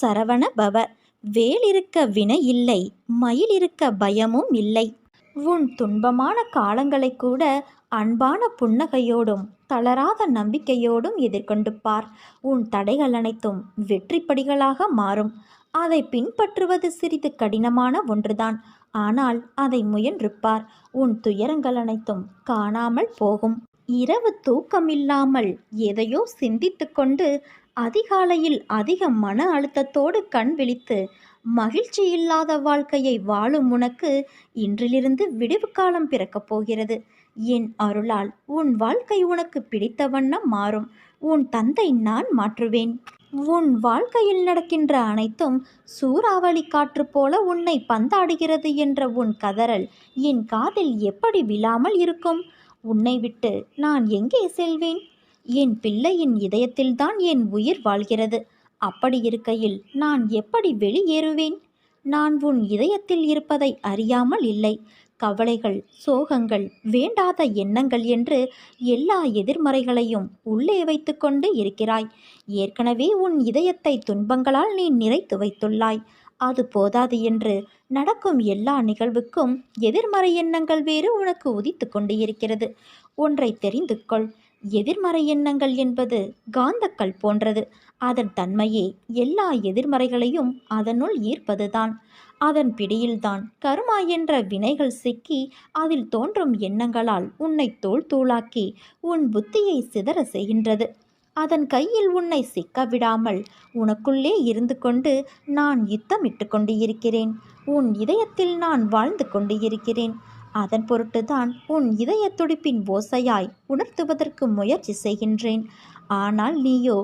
சரவண பவ. வேலிருக்க வினை இல்லை மயில் இருக்க பயமும் இல்லை. உன் துன்பமான காலங்களை கூட அன்பான புன்னகையோடும் தளராத நம்பிக்கையோடும் எதிர்கொண்டு பார். உன் தடைகள் அனைத்தும் வெற்றிப்படிகளாக மாறும். அதை பின்பற்றுவது சிறிது கடினமான ஒன்றுதான். ஆனால் அதை முயன்றுப்பார் உன் துயரங்கள் அனைத்தும் காணாமல் போகும். இரவு தூக்கமில்லாமல் எதையோ சிந்தித்து கொண்டு அதிகாலையில் அதிக மன அழுத்தத்தோடு கண் விழித்து மகிழ்ச்சி இல்லாத வாழ்க்கையை வாழும் உனக்கு இன்றிலிருந்து விடிவு காலம் பிறக்கப் போகிறது. என் அருளால் உன் வாழ்க்கை உனக்கு பிடித்த வண்ணம் மாறும். உன் தந்தை நான் மாற்றுவேன். உன் வாழ்க்கையில் நடக்கின்ற அனைத்தும் சூறாவளி காற்று போல உன்னை பந்தாடுகிறது என்ற உன் கதறல் என் காதில் எப்படி விழாமல் இருக்கும்? உன்னை விட்டு நான் எங்கே செல்வேன்? என் பிள்ளையின் இதயத்தில்தான் என் உயிர் வாழ்கிறது. அப்படி இருக்கையில் நான் எப்படி வெளியேறுவேன்? நான் உன் இதயத்தில் இருப்பதை அறியாமல் இல்லை. கவலைகள் சோகங்கள் வேண்டாத எண்ணங்கள் என்று எல்லா எதிர்மறைகளையும் உள்ளே வைத்துக்கொண்டு இருக்கிறாய். ஏற்கனவே உன் இதயத்தை துன்பங்களால் நீ நிறைத்து வைத்துள்ளாய். அது போதாது என்று நடக்கும் எல்லா நிகழ்வுக்கும் எதிர்மறை எண்ணங்கள் வேறு உனக்கு உதித்து கொண்டு இருக்கிறது. ஒன்றை தெரிந்து கொள். எதிர்மறை எண்ணங்கள் என்பது காந்தக்கல் போன்றது. அதன் தன்மையே எல்லா எதிர்மறைகளையும் அதனுள் ஈர்ப்பதுதான். அதன் பிடியில்தான் கருமா என்ற வினைகள் சிக்கி அதில் தோன்றும் எண்ணங்களால் உன்னை தோல் தூளாக்கி உன் புத்தியை சிதற செய்கின்றது. அதன் கையில் உன்னை சிக்க விடாமல் உனக்குள்ளே இருந்து கொண்டு நான் யுத்தமிட்டு கொண்டு இருக்கிறேன் உன் இதயத்தில் நான் வாழ்ந்து கொண்டு இருக்கிறேன் அதன் பொருட்டுதான் உன் இதய துடிப்பின் ஓசையாய் உணர்த்துவதற்கு முயற்சி செய்கின்றேன். ஆனால் நீயோ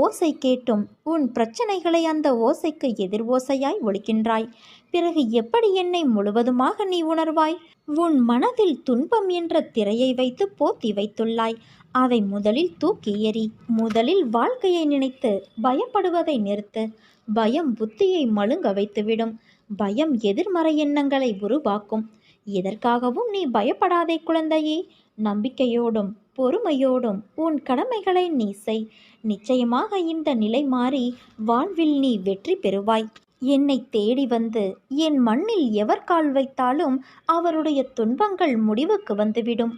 ஓசை கேட்டும் உன் பிரச்சனைகளை அந்த ஓசைக்கு எதிர் ஓசையாய் ஒழிக்கின்றாய். பிறகு எப்படி என்னை முழுவதுமாக நீ உணர்வாய்? உன் மனதில் துன்பம் என்ற திரையை வைத்து போத்தி வைத்துள்ளாய். அதை முதலில் தூக்கி எறி முதலில் வாழ்க்கையை நினைத்து பயப்படுவதை நிறுத்து. பயம் புத்தியை மழுங்க வைத்துவிடும். பயம் எதிர்மறை எண்ணங்களை உருவாக்கும். எதற்காகவும் நீ பயப்படாதே குழந்தையே. நம்பிக்கையோடும் பொறுமையோடும் உன் கடமைகளை நீ செய். நிச்சயமாக இந்த நிலை மாறி வாழ்வில் நீ வெற்றி பெறுவாய். என்னை தேடி வந்து என் மண்ணில் எவர் கால் வைத்தாலும் அவருடைய துன்பங்கள் முடிவுக்கு வந்துவிடும்.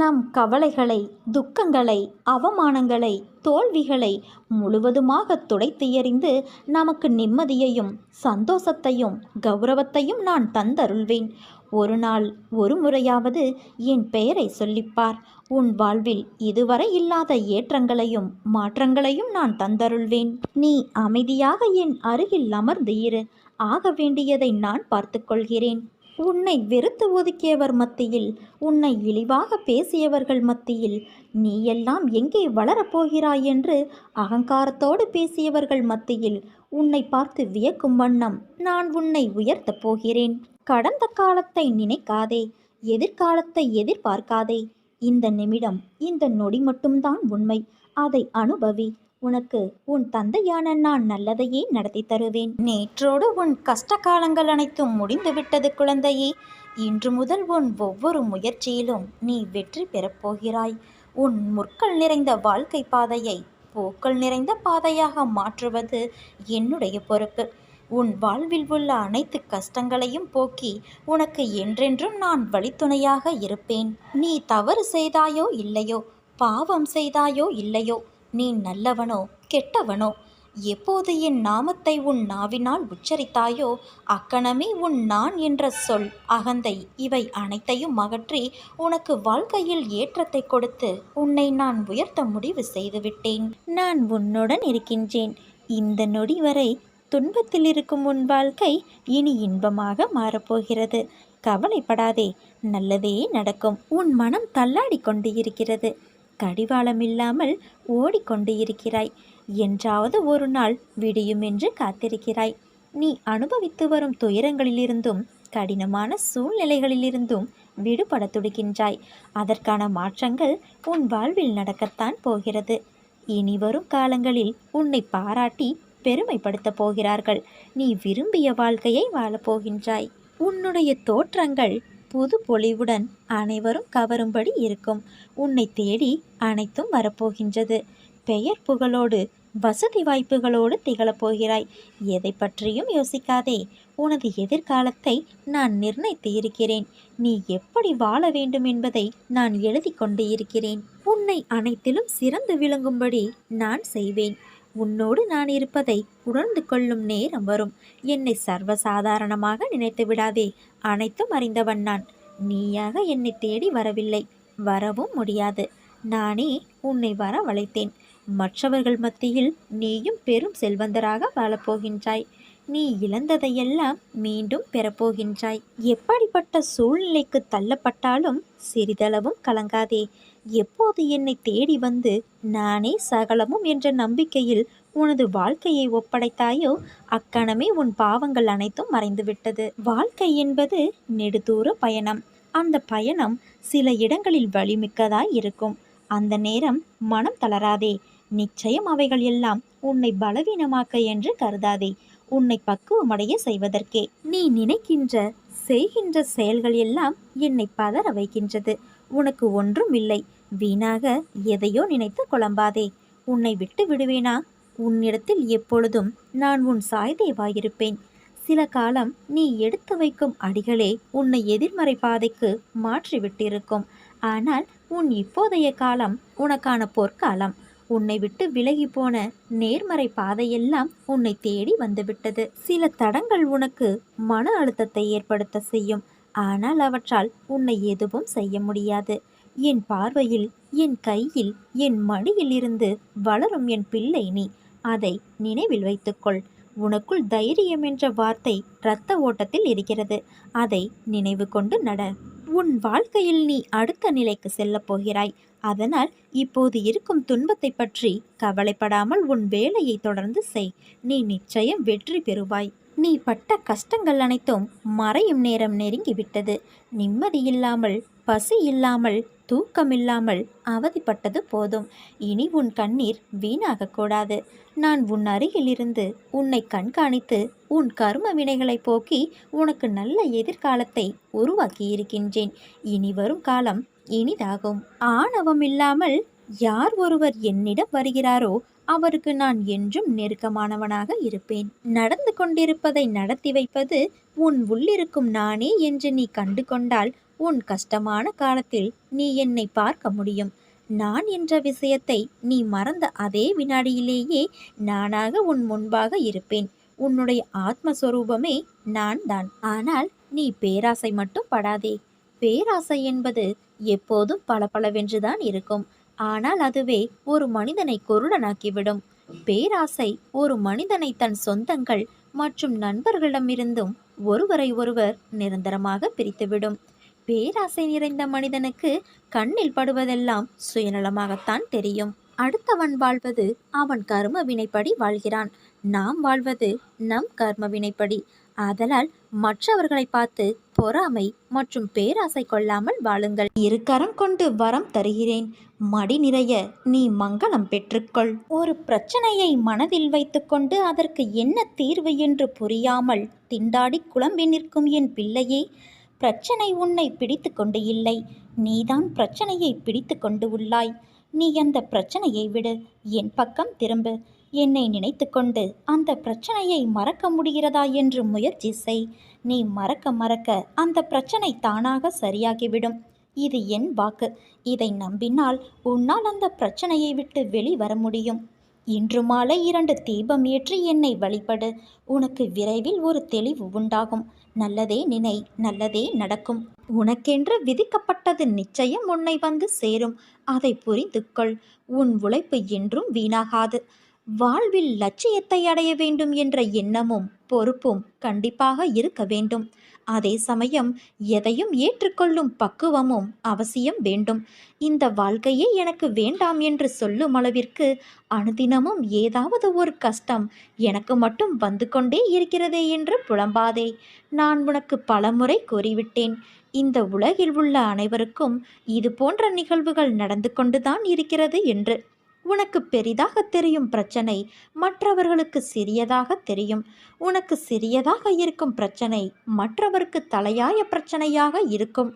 நம் கவலைகளை துக்கங்களை அவமானங்களை தோல்விகளை முழுவதுமாக துடைத்து எறிந்து நமக்கு நிம்மதியையும் சந்தோஷத்தையும் கௌரவத்தையும் நான் தந்தருள்வேன். ஒரு நாள் ஒரு முறையாவது என் பெயரை சொல்லிப்பார். உன் வாழ்வில் இதுவரை இல்லாத ஏற்றங்களையும் மாற்றங்களையும் நான் தந்தருள்வேன். நீ அமைதியாக என் அருகில் அமர்ந்து இரு. ஆக வேண்டியதை நான் பார்த்துக்கொள்கிறேன். உன்னை வெறுத்து ஒதுக்கியவர் மத்தியில் உன்னை இழிவாக பேசியவர்கள் மத்தியில் நீ எல்லாம் எங்கே வளரப்போகிறாய் என்று அகங்காரத்தோடு பேசியவர்கள் மத்தியில் உன்னை பார்த்து வியக்கும் வண்ணம் நான் உன்னை உயர்த்தப் போகிறேன். கடந்த காலத்தை நினைக்காதே எதிர்காலத்தை எதிர்பார்க்காதே. இந்த நிமிடம் இந்த நொடி மட்டும்தான் உண்மை. அதை அனுபவி உனக்கு உன் தந்தையான நான் நல்லதையே நடத்தி தருவேன். நேற்றோடு உன் கஷ்ட காலங்கள் அனைத்தும் முடிந்துவிட்டது குழந்தையே. இன்று முதல் உன் ஒவ்வொரு முயற்சியிலும் நீ வெற்றி பெறப்போகிறாய் உன் முற்கள் நிறைந்த வாழ்க்கை பாதையை பூக்கள் நிறைந்த பாதையாக மாற்றுவது என்னுடைய பொறுப்பு. உன் வாழ்வில் உள்ள அனைத்து கஷ்டங்களையும் போக்கி உனக்கு என்றென்றும் நான் வழித்துணையாக இருப்பேன். நீ தவறு செய்தாயோ இல்லையோ பாவம் செய்தாயோ இல்லையோ நீ நல்லவனோ கெட்டவனோ எப்போது என் நாமத்தை உன் நாவினால் உச்சரித்தாயோ அக்கணமே உன் நான் என்ற சொல் அகந்தை இவை அனைத்தையும் அகற்றி உனக்கு வாழ்க்கையில் ஏற்றத்தை கொடுத்து உன்னை நான் உயர்த்த முடிவு செய்துவிட்டேன். நான் உன்னுடன் இருக்கின்றேன். இந்த நொடி வரை துன்பத்தில் இருக்கும் உன் வாழ்க்கை இனி இன்பமாக மாறப்போகிறது. கவலைப்படாதே நல்லதே நடக்கும். உன் மனம் தள்ளாடி கொண்டு இருக்கிறது கடிவாளம் இல்லாமல் ஓடிக்கொண்டு இருக்கிறாய். என்றாவது ஒரு நாள் விடியும் என்று காத்திருக்கிறாய். நீ அனுபவித்து வரும் துயரங்களிலிருந்தும் கடினமான சூழ்நிலைகளிலிருந்தும் விடுபட துடிக்கின்றாய். அதற்கான மாற்றங்கள் உன் வாழ்வில் நடக்கத்தான் போகிறது. இனி வரும் காலங்களில் உன்னை பாராட்டி பெருமைப்படுத்தப் போகிறார்கள். நீ விரும்பிய வாழ்க்கையை வாழப்போகின்றாய் உன்னுடைய தோற்றங்கள் புது பொலிவுடன் அனைவரும் கவரும்படி இருக்கும். உன்னை தேடி அனைத்தும் வரப்போகின்றது. பெயர் புகழோடு வசதி வாய்ப்புகளோடு திகழப் போகிறாய். எதை பற்றியும் யோசிக்காதே. உனது எதிர்காலத்தை நான் நிர்ணயித்து இருக்கிறேன். நீ எப்படி வாழ வேண்டும் என்பதை நான் எழுதி கொண்டு இருக்கிறேன். உன்னை அனைத்திலும் சிறந்து விளங்கும்படி நான் செய்வேன். உன்னோடு நான் இருப்பதை உணர்ந்து கொள்ளும் நேரம் வரும். என்னை சர்வசாதாரணமாக நினைத்து விடாதே. அனைத்தும் அறிந்தவன் நான். நீயாக என்னை தேடி வரவில்லை. வரவும் முடியாது. நானே உன்னை வரவழைத்தேன். மற்றவர்கள் மத்தியில் நீயும் பெரும் செல்வந்தராக வாழப்போகின்றாய். நீ இழந்ததையெல்லாம் மீண்டும் பெறப்போகின்றாய். எப்படிப்பட்ட சூழ்நிலைக்கு தள்ளப்பட்டாலும் சிறிதளவும் கலங்காதே. எப்போது என்னை தேடி வந்து நானே சகலமும் என்ற நம்பிக்கையில் உனது வாழ்க்கையை ஒப்படைத்தாயோ அக்கணமே உன் பாவங்கள் அனைத்தும் மறைந்துவிட்டது. வாழ்க்கை என்பது நெடுதூர பயணம். அந்த பயணம் சில இடங்களில் வலிமிக்கதாய் இருக்கும். அந்த நேரம் மனம் தளராதே. நிச்சயம் அவைகள் எல்லாம் உன்னை பலவீனமாக்க என்று கருதாதே. உன்னை பக்குவமடைய செய்வதற்கே. நீ நினைக்கின்ற செய்கின்ற செயல்கள் எல்லாம் என்னை பதற வைக்கின்றது. உனக்கு ஒன்றும் இல்லை வீணாக எதையோ நினைத்து குழம்பாதே. உன்னை விட்டு விடுவேனா? உன்னிடத்தில் எப்பொழுதும் நான் உன் சாய்தேவாயிருப்பேன். சில காலம் நீ எடுத்து வைக்கும் அடிகளே உன்னை எதிர்மறை பாதைக்கு மாற்றிவிட்டிருக்கும். ஆனால் உன் இப்போதைய காலம் உனக்கான பொற்காலம். உன்னை விட்டு விலகி போன நேர்மறை பாதையெல்லாம் உன்னை தேடி வந்துவிட்டது. சில தடங்கள் உனக்கு மன அழுத்தத்தை ஏற்படுத்த செய்யும். ஆனால் அவற்றால் உன்னை எதுவும் செய்ய முடியாது. என் பார்வையில் என் கையில் என் மடியில் இருந்து வளரும் என் பிள்ளை நீ. அதை நினைவில் வைத்துக்கொள். உனக்குள் தைரியம் என்ற வார்த்தை இரத்த ஓட்டத்தில் இருக்கிறது. அதை நினைவு கொண்டு நட. உன் வாழ்க்கையில் நீ அடுத்த நிலைக்கு செல்லப் போகிறாய். அதனால் இப்போது இருக்கும் துன்பத்தை பற்றி கவலைப்படாமல் உன் வேலையை தொடர்ந்து செய். நீ நிச்சயம் வெற்றி பெறுவாய். நீ பட்ட கஷ்டங்கள் அனைத்தும் மறையும் நேரம் நெருங்கிவிட்டது. நிம்மதியில்லாமல் பசி இல்லாமல் தூக்கமில்லாமல் அவதிப்பட்டது போதும். இனி உன் கண்ணீர் வீணாகக்கூடாது நான் உன் அருகிலிருந்து உன்னை கண்காணித்து உன் கர்ம வினைகளை போக்கி உனக்கு நல்ல எதிர்காலத்தை உருவாக்கி இருக்கின்றேன் இனி வரும் காலம் இனிதாகும். ஆணவம் இல்லாமல் யார் ஒருவர் என்னிடம் வருகிறாரோ அவருக்கு நான் என்றும் நெருக்கமானவனாக இருப்பேன். நடந்து கொண்டிருப்பதை நடத்தி வைப்பது உன் உள்ளிருக்கும் நானே என்று நீ கண்டு கொண்டால் உன் கஷ்டமான காலத்தில் நீ என்னை பார்க்க முடியும். நான் என்ற விஷயத்தை நீ மறந்த அதே வினாடியிலேயே நானாக உன் முன்பாக இருப்பேன். உன்னுடைய ஆத்மஸ்வரூபமே நான் தான் ஆனால் நீ பேராசை மட்டும் படாதே. பேராசை என்பது எப்போதும் பளபளவென்றுதான் இருக்கும். ஆனால் அதுவே ஒரு மனிதனை குருடனாக்கிவிடும். பேராசை ஒரு மனிதனை தன் சொந்தங்கள் மற்றும் நண்பர்களிடமிருந்தும் ஒருவரை ஒருவர் நிரந்தரமாக பிரித்துவிடும். பேராசை நிறைந்த மனிதனுக்கு கண்ணில் படுவதெல்லாம் சுயநலமாகத்தான் தெரியும். அடுத்தவன் வாழ்வது அவன் கர்ம வினைப்படி வாழ்கிறான். நாம் வாழ்வது நம் கர்ம வினைப்படி ஆதலால் மற்றவர்களை பார்த்து பொறாமை மற்றும் பேராசை கொள்ளாமல் வாழுங்கள். இருக்கரம் கொண்டு வரம் தருகிறேன். மடி நிறைய நீ மங்களம் பெற்றுக்கொள். ஒரு பிரச்சனையை மனதில் வைத்துக்கொண்டு அதற்கு என்ன தீர்வு என்று புரியாமல் திண்டாடி குழம்பி நிற்கும் என் பிள்ளையே பிரச்சனை உன்னை பிடித்து கொண்டு இல்லை. நீதான் பிரச்சனையை பிடித்து கொண்டு உள்ளாய். நீ அந்த பிரச்சனையை விடு. என் பக்கம் திரும்பு. என்னை நினைத்து கொண்டு அந்த பிரச்சனையை மறக்க முடிகிறதா என்று முயற்சி செய். நீ மறக்க மறக்க அந்த பிரச்சனை தானாக சரியாகிவிடும். இது என் வாக்கு. இதை நம்பினால் உன்னால் அந்த பிரச்சனையை விட்டு வெளிவர முடியும். இன்று மாலை இரண்டு தீபம் ஏற்றி என்னை வழிபடு. உனக்கு விரைவில் ஒரு தெளிவு உண்டாகும். நல்லதே நினை நல்லதே நடக்கும். உனக்கென்று விதிக்கப்பட்டது நிச்சயம் உன்னை வந்து சேரும். அதை புரிந்து கொள் உன் உழைப்பு என்றும் வீணாகாது. வாழ்வில் லட்சியத்தை அடைய வேண்டும் என்ற எண்ணமும் பொறுப்பும் கண்டிப்பாக இருக்க வேண்டும். அதே சமயம் எதையும் ஏற்றுக்கொள்ளும் பக்குவமும் அவசியம் வேண்டும். இந்த வாழ்க்கையே எனக்கு வேண்டாம் என்று சொல்லும் அளவிற்கு அனுதினமும் ஏதாவது ஒரு கஷ்டம் எனக்கு மட்டும் வந்து கொண்டே இருக்கிறதே என்று புலம்பாதே. நான் உனக்கு பலமுறை கூறிவிட்டேன். இந்த உலகில் உள்ள அனைவருக்கும் இது போன்ற நிகழ்வுகள் நடந்து கொண்டுதான் இருக்கிறது என்று. உனக்கு பெரிதாக தெரியும் பிரச்சனை மற்றவர்களுக்கு சிறியதாக தெரியும். உனக்கு சிறியதாக இருக்கும் பிரச்சனை மற்றவருக்கு தலையாய பிரச்சனையாக இருக்கும்.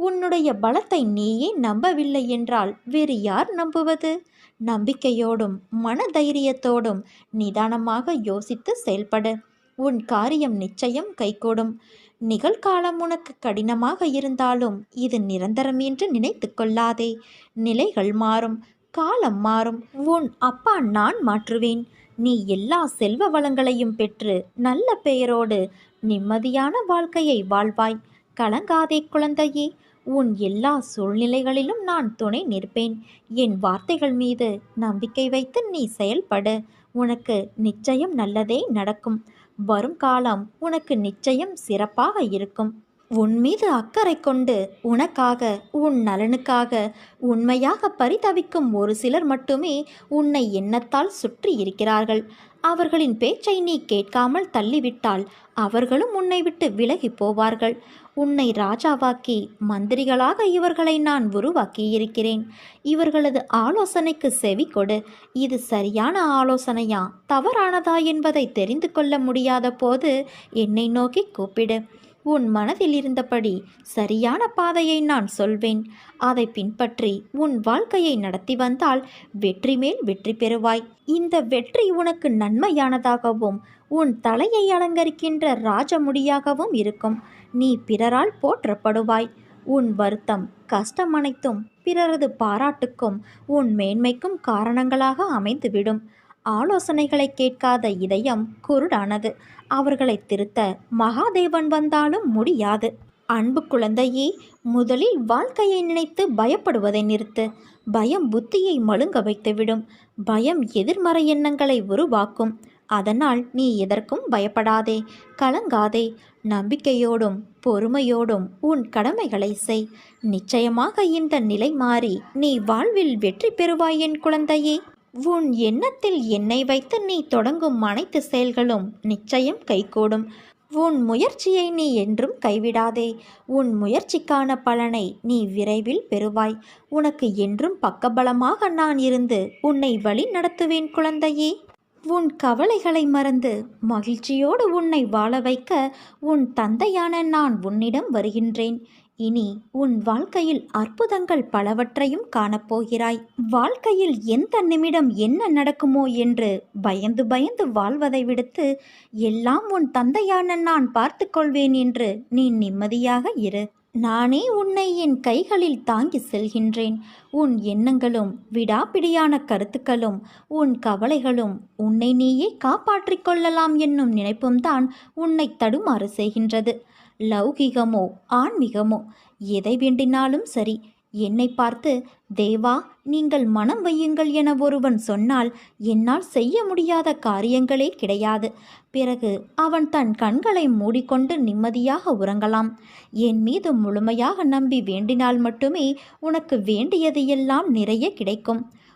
உன்னுடைய பலத்தை நீயே நம்பவில்லை என்றால் வேறு யார் நம்புவது? நம்பிக்கையோடும் மன தைரியத்தோடும் நிதானமாக யோசித்து செயல்படு. உன் காரியம் நிச்சயம் கைகூடும். நிகழ்காலம் உனக்கு கடினமாக இருந்தாலும் இது நிரந்தரம் என்று நினைத்து கொள்ளாதே. நிலைகள் மாறும். காலம் மாறும். உன் அப்பா நான் மாற்றுவேன். நீ எல்லா செல்வ வளங்களையும் பெற்று நல்ல பெயரோடு நிம்மதியான வாழ்க்கையை வாழ்வாய். கலங்காதே குழந்தையே. உன் எல்லா சூழ்நிலைகளிலும் நான் துணை நிற்பேன். என் வார்த்தைகள் மீது நம்பிக்கை வைத்து நீ செயல்படு. உனக்கு நிச்சயம் நல்லதே நடக்கும். வரும் காலம் உனக்கு நிச்சயம் சிறப்பாக இருக்கும். உன் மீது அக்கறை கொண்டு உனக்காக உன் நலனுக்காக உண்மையாக பரிதவிக்கும் ஒரு சிலர் மட்டுமே உன்னை எண்ணத்தால் சுற்றி இருக்கிறார்கள். அவர்களின் பேச்சை நீ கேட்காமல் தள்ளிவிட்டால் அவர்களும் உன்னை விட்டு விலகி போவார்கள். உன்னை ராஜாவாக்கி மந்திரிகளாக இவர்களை நான் உருவாக்கியிருக்கிறேன். இவர்களது ஆலோசனைக்கு செவி கொடு. இது சரியான ஆலோசனையா தவறானதா என்பதை தெரிந்து கொள்ள முடியாத போது என்னை நோக்கி கூப்பிடு. உன் மனதில் இருந்தபடி சரியான பாதையை நான் சொல்வேன். அதை பின்பற்றி உன் வாழ்க்கையை நடத்தி வந்தால் வெற்றி மேல் வெற்றி பெறுவாய். இந்த வெற்றி உனக்கு நன்மையானதாகவும் உன் தலையை அலங்கரிக்கின்ற ராஜமுடியாகவும் இருக்கும். நீ பிறரால் போற்றப்படுவாய். உன் வருத்தம் கஷ்டம் அனைத்தும் பிறரது பாராட்டுக்கும் உன் மேன்மைக்கும் காரணங்களாக அமைந்துவிடும். ஆலோசனைகளை கேட்காத இதயம் குருடானது. அவர்களை திருத்த மகாதேவன் வந்தாலும் முடியாது. அன்பு குழந்தையே முதலில் வாழ்க்கையை நினைத்து பயப்படுவதை நிறுத்து. பயம் புத்தியை மழுங்க வைத்துவிடும். பயம் எதிர்மறை எண்ணங்களை உருவாக்கும். அதனால் நீ எதற்கும் பயப்படாதே கலங்காதே. நம்பிக்கையோடும் பொறுமையோடும் உன் கடமைகளை செய். நிச்சயமாக இந்த நிலை மாறி நீ வாழ்வில் வெற்றி பெறுவாய் என் குழந்தையே. உன் எண்ணத்தில் என்னை வைத்து நீ தொடங்கும் அனைத்து செயல்களும் நிச்சயம் கைகூடும். உன் முயற்சியை நீ என்றும் கைவிடாதே. உன் முயற்சிக்கான பலனை நீ விரைவில் பெறுவாய். உனக்கு என்றும் பக்கபலமாக நான் இருந்து உன்னை வழி நடத்துவேன் குழந்தையே. உன் கவலைகளை மறந்து மகிழ்ச்சியோடு உன்னை வாழ வைக்க உன் தந்தையான நான் உன்னிடம் வருகின்றேன். இனி உன் வாழ்க்கையில் அற்புதங்கள் பலவற்றையும் காணப்போகிறாய். வாழ்க்கையில் எந்த நிமிடம் என்ன நடக்குமோ என்று பயந்து பயந்து வாழ்வதை விடுத்து எல்லாம் உன் தந்தையான நான் பார்த்து கொள்வேன் என்று நீ நிம்மதியாக இரு. நானே உன்னை என் கைகளில் தாங்கி செல்கின்றேன். உன் எண்ணங்களும் விடாப்பிடியான கருத்துக்களும் உன் கவலைகளும் உன்னை நீயே காப்பாற்றிக் கொள்ளலாம் என்னும் நினைப்பும் தான் உன்னை தடுமாறு செய்கின்றது. லௌகிகமோ ஆன்மீகமோ எதை வேண்டினாலும் சரி. என்னை பார்த்து தேவா நீங்கள் மனம் வையுங்கள் என ஒருவன் சொன்னால் என்னால் செய்ய முடியாத காரியங்களே கிடையாது. பிறகு அவன் தன் கண்களை மூடிக்கொண்டு நிம்மதியாக உறங்கலாம். என் மீது முழுமையாக நம்பி வேண்டினால் மட்டுமே உனக்கு வேண்டியது எல்லாம் நிறைய கிடைக்கும்.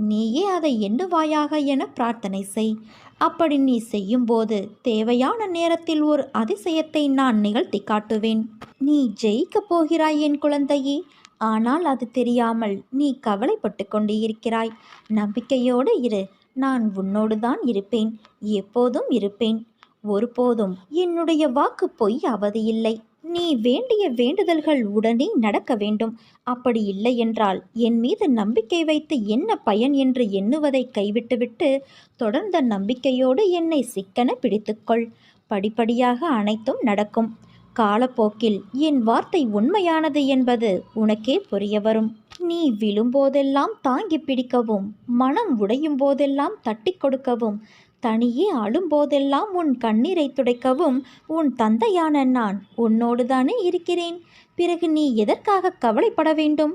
நீயே அதை எண்ணுவாயாக என பிரார்த்தனை செய். அப்படி நீ செய்யும்போது தேவையான நேரத்தில் ஒரு அதிசயத்தை நான் நிகழ்த்தி காட்டுவேன். நீ ஜெயிக்கப் போகிறாய் என் குழந்தையே. ஆனால் அது தெரியாமல் நீ கவலைப்பட்டு கொண்டு இருக்கிறாய் நம்பிக்கையோடு இரு. நான் உன்னோடு தான் இருப்பேன். எப்போதும் இருப்பேன். ஒருபோதும் என்னுடைய வாக்கு பொய் அவதியில்லை. நீ வேண்டிய வேண்டுதல்கள் உடனே நடக்க வேண்டும். அப்படி இல்லை என்றால் என் மீது நம்பிக்கை வைத்து என்ன பயன் என்று எண்ணுவதை கைவிட்டுவிட்டு தொடர்ந்த நம்பிக்கையோடு என்னை சிக்கன பிடித்துக்கொள். படிப்படியாக அனைத்தும் நடக்கும். காலப்போக்கில் என் வார்த்தை உண்மையானது என்பது உனக்கே புரிய வரும். நீ விழும்போதெல்லாம் தாங்கி பிடிக்கவும் மனம் உடையும் போதெல்லாம் தட்டி கொடுக்கவும் தனியே அழும்போதெல்லாம் உன் கண்ணீரை துடைக்கவும் உன் தந்தையான நான் உன்னோடு தானே இருக்கிறேன். பிறகு நீ எதற்காக கவலைப்பட வேண்டும்?